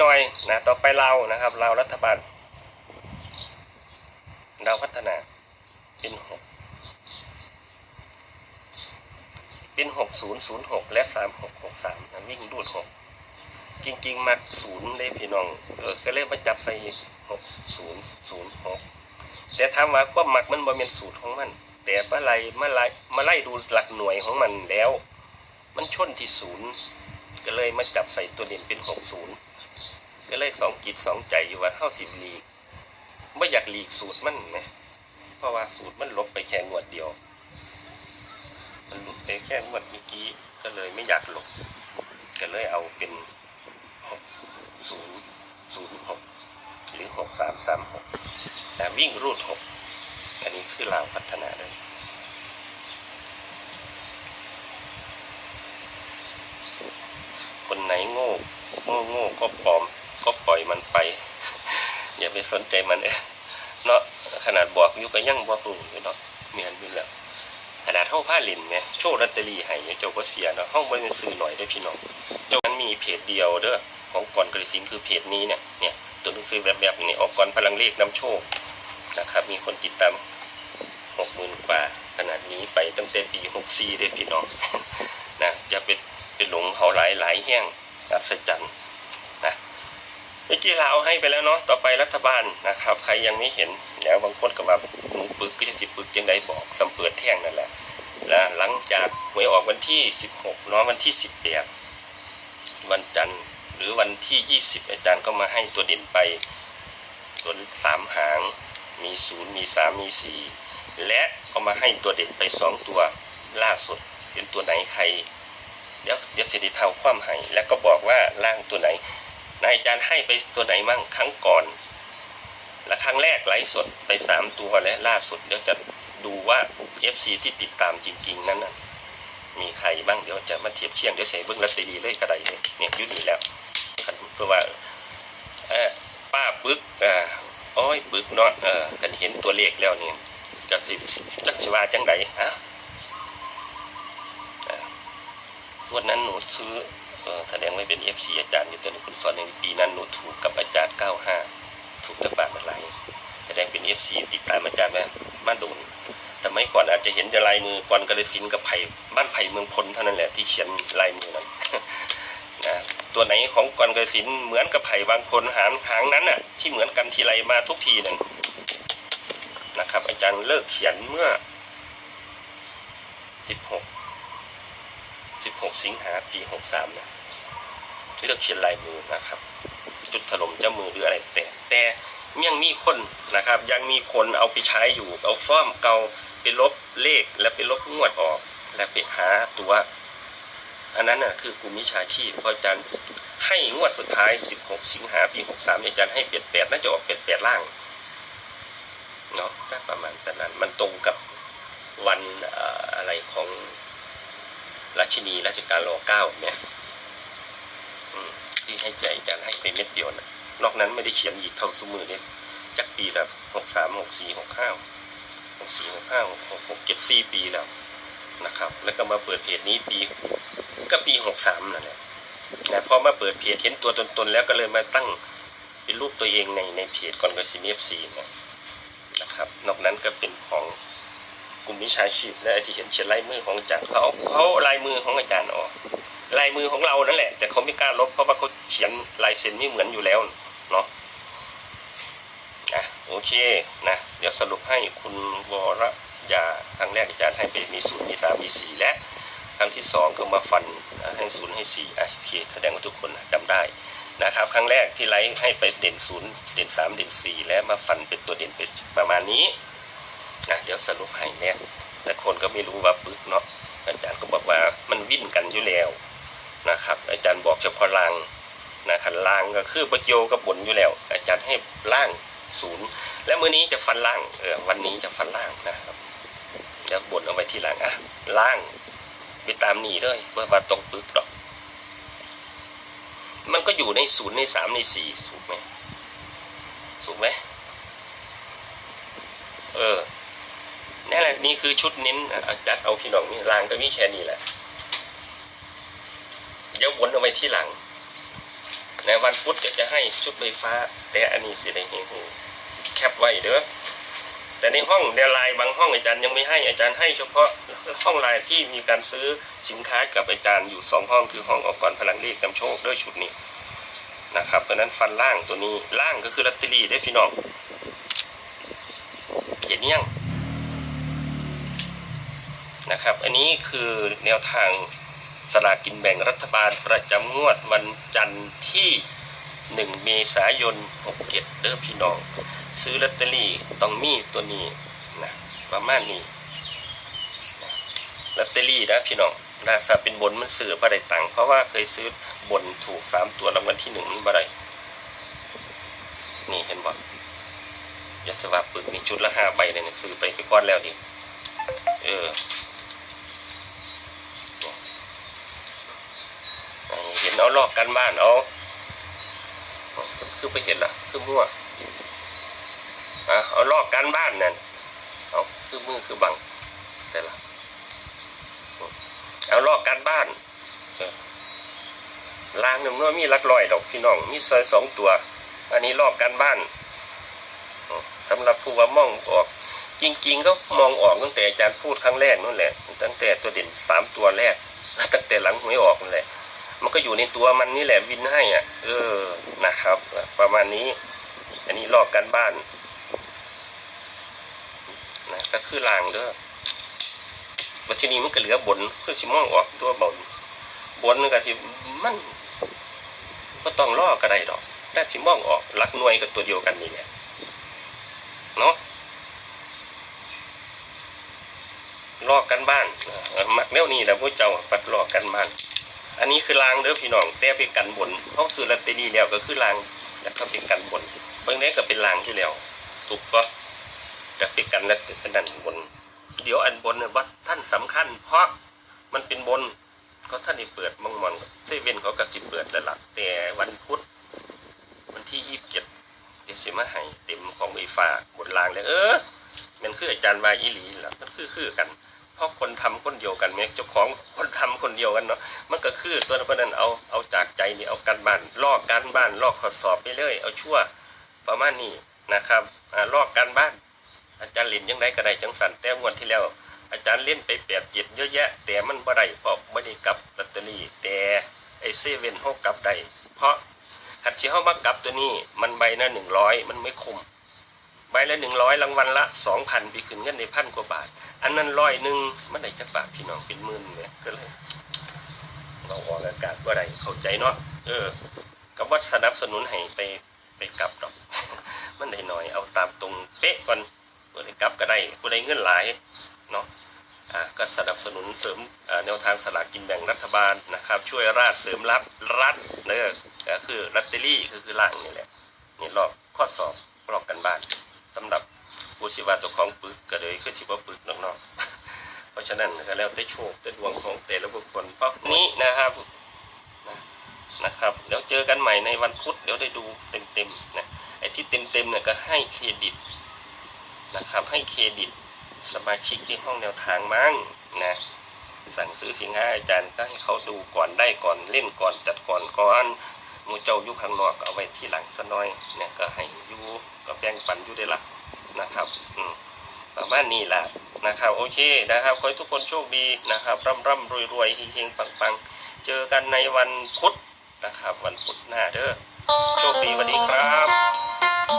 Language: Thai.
หน่อยนะต่อไปเรานะครับ เรารัฐบาลเราพัฒนาเป็นหกเป็นหกศูนย์ศูนย์หกและสามหกหกสามวิ่งรูดหกจริง ๆ มักศูนย์เลยพี่น้องเออก็เลยมาจับใส่หกศูนย์ศูนย์หกแต่ถามว่าความมักมันบ่เป็นสูตรของมัน แต่เมื่อไรเมื่อไรมาไล่ดูหลักหน่วยของมันแล้ว มันชนที่ศูนย์ก็เลยมาจับใส่ตัวเด่นเป็นหกศูนย์ ก็เลยสองกิจสองใจอยู่ว่าเข้าสิบลีกไม่อยากหลีกสูตรมันไหมเพราะว่าสูตรมันลบไปแค่งวดเดียว มันหลุดไปแค่งวดเมื่อกี้ก็เลยไม่อยากหลบก็เลยเอาเป็นหกศูนย์ศูนย์หกหรือหกสามสามหกแต่วิ่งรูดหกอันนี้คือเราพัฒนาเลยคนไหนโง่โง่โง่ก็ปลอม ก็ปล่อยมันไป อย่าไปสนใจมันเนาะขนาดบอกอยู่ก็ยังบอกรู้อยู่เนาะเมียนอยู่แล้วขนาดเท่าผ้าลินเนี่ยโชว์ลอตเตอรี่ให้เจ้าก็เสียเนาะห้องบริซื้อหน่อยได้พี่น้องเจ้ามันมีเพจเดียวเด้อของก่อนกระสินคือเพจนี้เนี่ยเนี่ยตัวหนังสือแบบๆนี่ออกก่อนพลังเลขนำโชคนะครับมีคนติดตามหกหมื่นกว่าขนาดนี้ไปตั้งแต่ปีหกสี่ได้พี่น้องนะจะเป็นเป็นหลงเขาหลายหลายแห้งอัศจรรย์ เมื่อกี้เราเอาให้ไปแล้วเนาะต่อไปรัฐบาลนะครับ ใครยังไม่เห็นเดี๋ยวบางคนก็มาหนูปึกก็จะจิปึกยังไงบอกสำเปิดแท่งนั่นแหละและหลังจากหวยออกวันที่ 16เนาะวันที่18วันจันทร์หรือวันที่ 20 อาจารย์ก็มาให้ตัวเด่นไปตัวสามหางมี0มี3มี4และก็มาให้ตัวเด่นไป 2 ตัวล่าสุดเป็นตัวไหนใคร เดี๋ยวเดี๋ยวสิริเทาความให้แล้วก็บอกว่าล่างตัวไหน นายอาจารย์ให้ไปตัวไหนมั่งครั้งก่อน และครั้งแรกไลฟ์สดไปสามตัวและล่าสุดเดี๋ยวจะดูว่า FC ที่ติดตามจริง ๆ นั้นนะมีใครบ้างเดี๋ยวจะมาเทียบเคียงเดี๋ยวใส่เบิ้งลอตตีเลยก็ได้เลยเนี่ยยุ่นี่แล้วคันเพื่อว่าเออป้าปึกอ่าอ้ยปึกเนาะเออกันเห็นตัวเลขแล้วเนี่ยจะสิจักสิว่าจังไดอ่างวันนั้นหนูซื้อ แสดงไว้เป็น FC อาจารย์อยู่ตัวนี้คุณสอนในปีนั้นหนูถูกกับอาจารย์ 95 ถูกตะบาดอะไรแสดงเป็น FC ติดตามอาจารย์มามาโดนสมัยก่อนอาจจะเห็นจะลายมือก่อนกระสินกับไผ่บ้านไผ่เมืองพลเท่านั้นแหละที่เขียนลายมือนั้นนะตัวไหนของกรกระสินเหมือนกับไผ่บางคนหางหางนั้นน่ะ ที่เหมือนกันทีไรมาทุกทีนั่นนะครับ อาจารย์เลิกเขียนเมื่อ 16 16 สิงหาปี 63นะ เลิกเขียนลายมือนะครับ จุดถล่มเจ้ามือหรืออะไรแต่แต่ยังมีคนนะครับ ยังมีคนเอาไปใช้อยู่เอาฟ้อมเก่าไปลบเลขและไปลบงวดออก และไปหาตัว อันนั้นน่ะคือกลุ่มมิจฉาชีพเพราะอาจารย์ให้งวดสุดท้าย 16 สิงหาปี63อาจารย์ให้เปลี่ยนแปดน่าจะออกเปลี่ยนแปดล่างเนาะก็ประมาณแบบนั้นมันตรงกับวันอะไรของราชินีราชการรอเก้าเนี่ย ที่ให้ใจอาจารย์ให้ไปเม็ดเดียวนะนอกนั้นไม่ได้เขียนอีกเท่าสมือเนี่ยจักปีละหกสามหกสี่หกห้าหกสี่หกห้าหกหกหกเจ็ดสี่ปีแล้วนะครับ แล้วก็มาเปิดเพจนี้ปีก็ปีหกสามนั่นแหละนะพอมาเปิดเพจเห็นตัวตนๆแล้วก็เลยมาตั้งเป็นรูปตัวเองในในเพจก่อนกับซีเอฟซีนะครับ นอกนั้นก็เป็นของกลุ่มวิชาชีพและที่เห็นเขียนลายมือของอาจารย์เขาเอาเขาเอาลายมือของอาจารย์ออก ลายมือของเรานั่นแหละ แต่เขาไม่กล้าลบเพราะว่าเขาเขียนลายเซ็นไม่เหมือนอยู่แล้วเนาะอะโอเคนะเดี๋ยวสรุปให้คุณวรยาครั้งแรกอาจารย์ให้ไปมีศูนย์มีสามมีสี่และครั้งที่สองก็มาฟันให้ศูนย์ให้สี่อะโอเคแสดงว่าทุกคนจำได้นะครับ ครั้งแรกที่ไลฟ์ให้ไปเด่นศูนย์เด่นสามเด่นสี่และมาฟันเป็นตัวเด่นไปประมาณนี้นะเดี๋ยวสรุปให้เนี่ยแต่คนก็ไม่รู้ว่าปึ๊กเนาะอาจารย์ก็บอกว่ามันวิ่นกันอยู่แล้ว นะครับ อาจารย์บอกเฉพาะลางนะครับล่างก็คือประโยกับบนอยู่แล้ว อาจารย์ให้ล่างศูนย์และมื้อนี้จะฟันล่างเออวันนี้จะฟันล่างนะครับเดี๋ยวบนเอาไว้ที่หลังอะล่างไปตามนี้เลยเพื่อว่าตรงปึกดอก มันก็อยู่ในศูนย์ในสามในสี่ถูกไหมถูกไหมเออนั่นแหละนี่คือชุดเน้นอะอาจัดเอาพี่น้องนี่ล่างก็มีแค่นี้แหละ เดี๋ยววนเอาไว้ที่หลังในวันพุธเดี๋ยวจะให้ชุดไฟฟ้า แต่อันนี้สิได้เห็นแคปไว้เด้อแต่ในห้องในลน์บางห้องอาจารย์ยังไม่ให้อาจารย์ให้เฉพาะห้องลน์ที่มีการซื้อสินค้ากับอาจารย์อยู่สองห้องคือห้องออกก่อนพลังเลขนำโชคด้วยชุดนี้นะครับเพราะนั้นฟันล่างตัวนี้ล่างก็คือลอตตอรี่ได้พี่น้องเห็นยังนะครับ อันนี้คือแนวทาง สลากกินแบ่งรัฐบาลประจำงวดวันจันทร์ที่ 1 เมษายน67เด้อพี่น้อง ซื้อลอตเตอรี่ต้องมีตัวนี้นะประมาณนี้ลอตเตอรี่นะพี่น้องราคาเป็นบนมันซื้อบ่ได้ตังค์เพราะว่าเคยซื้อบนถูก3ตัวรางวัลที่หนึ่งนี่บ่ได้นี่เห็นบ่อยากจะว่าปึกนี่ชุดละห้าใบเนี่ยซื้อไปไปก้อนแล้วดิเออ เห็นเอาลอกกันบ้านเอาคือไปเห็นละคือมั่วอะเอาลอกกันบ้านนั่นเอาคือมือคือบังเสร็จละเอาลอกกันบ้านลางหนึ่งว่ามีลักลอยดอกพี่น้องมีซอยสองตัว อันนี้ลอกกันบ้านอืมสำหรับผู้ว่ามองออก จริงๆก็มองออกตั้งแต่อาจารย์พูดครั้งแรกนั่นแหละ ตั้งแต่ตัวเด่นสามตัวแรกตั้งแต่หลังหวยออก มันก็อยู่ในตัวมันนี่แหละวินให้อะ เออนะครับ ประมาณนี้ อันนี้ลอกกันบ้านนะก็คือลางเด้อวัชนีมันก็เหลือบนคือสิมองออกตัวบนบนมันก็สิมันก็ต้องลอกก็ได้ดอกแต่สิมองออกลักหน่วยกับตัวเดียวกันนี่แหละเนาะลอกกันบ้านมักแนวนี้แหละพวกเจ้าปัดลอกกันบ้าน อันนี้คือรางเด้อพี่น้องแต่เป็นกันบนห้องซื้อลอตเตอรี่แล้วก็คือรางแล้วก็เป็นกันบนเบิ่งได้ก็เป็นรางที่แล้วถูกปะแต่เป็นกันแล้วเป็นดันบน เดี๋ยวอันบนเนี่ยว่าท่านสำคัญ เพราะมันเป็นบนก็ท่านได้เปิดมังมอนเซเว่นเขาก็สิเปิดแล้วล่ะแต่วันพุธวันที่ยี่สิบเจ็ดเดี๋ยวสิมาให้เต็มของไฟฟ้าบนรางเลยเออมันคืออาจารย์วาอีหลีล่ะมันคือคือกัน เพราะคนทำคนเดียวกันแม้เจ้าของคนทำคนเดียวกันเนาะมันก็คือตัวนั้นเพราะนั้นเอาเอาจากใจนี่เอากันบ้านลอกกันบ้านลอกข้อสอบไปเรื่อยเอาชั่วประมาณนี้นะครับลอกกันบ้าน อาจารย์เล่นยังไงก็ได้จังสันแต่งวดที่แล้ว อาจารย์เล่นไปแปดเจ็ดเยอะแยะ แต่มันบ่ได้เพราะไม่ได้กลับลอตเตอรี่แต่ไอเซเว่นเขากลับได้เพราะขัดเชียวมากลับตัวนี้มันใบละหนึ่งร้อยมันไม่คุ้ม ใบละหนึ่งร้อยรางวัลละสองพันไปขึ้นเงินในพันกว่าบาท อันนั้นร้อยหนึ่งมันได้จะบาทพี่น้องเป็นหมื่นเลยก็เลยเราออกอากาศว่าไรเข้าใจเนาะเออกับว่าสนับสนุนให้ไปไปกลับดอก มันได้หน่อยเอาตามตรงเป๊ะก่อนผู้ใดกลับก็ได้ผู้ใดเงินหลายเนาะอ่าก็สนับสนุนเสริมแนวทางสลากกินแบ่งรัฐบาลนะครับ ช่วยราชเสริมรับรัฐเนอะก็คือลอตเตอรี่คือคือล่างนี่แหละนี่ลอกข้อสอบลอกกันบ้าน สำหรับผู้สิว่าตัวของปึกก็เลยคือสิว่าปึกน้องๆ เพราะฉะนั้นก็แล้วแต่โชคแต่ดวงของแต่ละบุคคลเพราะนี้นะครับนะครับเดี๋ยวเจอกันใหม่ในวันพุธเดี๋ยวได้ดูเต็มๆนะไอ้ที่เต็มๆเนี่ยก็ให้เครดิตนะครับให้เครดิตสมาชิกที่ห้องแนวทางมั้งนะสั่งซื้อสินค้าอาจารย์ก็ให้เขาดูก่อนได้ก่อนเล่นก่อนจัดก่อนก่อน มูเจ้าอยู่ข้างนอกก็เอาไว้ที่หลังซะหน่อยเนี่ยก็ให้อยู่ก็แบ่งปันอยู่ได้ละนะครับอืมประมาณนี้แหละนะครับโอเคนะครับขอให้ทุกคนโชคดีนะครับ ร่ำร่ำรวยรวยเฮงๆปังๆ เจอกันในวันพุธนะครับ วันพุธหน้าเด้อโชคดีสวัสดีครับ